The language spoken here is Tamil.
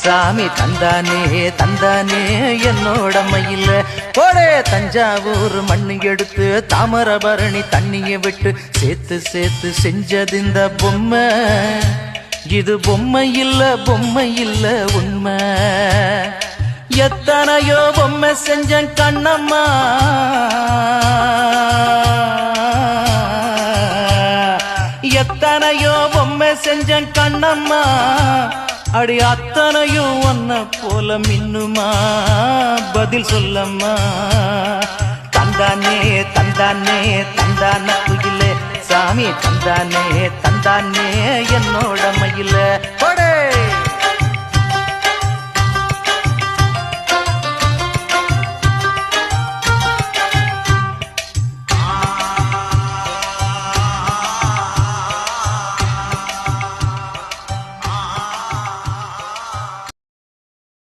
சாமி தந்தானே தந்தானே என்னோட மயில. போடே தஞ்சாவூர் மண்ணு எடுத்து தாமரபரணி தண்ணிய விட்டு சேர்த்து சேர்த்து செஞ்சது இந்த பொம்மை. இது பொம்மை இல்ல பொம்மை இல்ல உண்மை. எத்தனையோ பொம்மை செஞ்ச கண்ணம்மா. எத்தனையோ பொம்மை செஞ்ச கண்ணம்மா. அடி அத்தனையும் ஒன்ன போல மின்னுமா? பதில் சொல்லம்மா. தந்தானே தந்தானே தந்தான குயிலே. சாமி தந்தானே தந்தானே என்னோட மயில.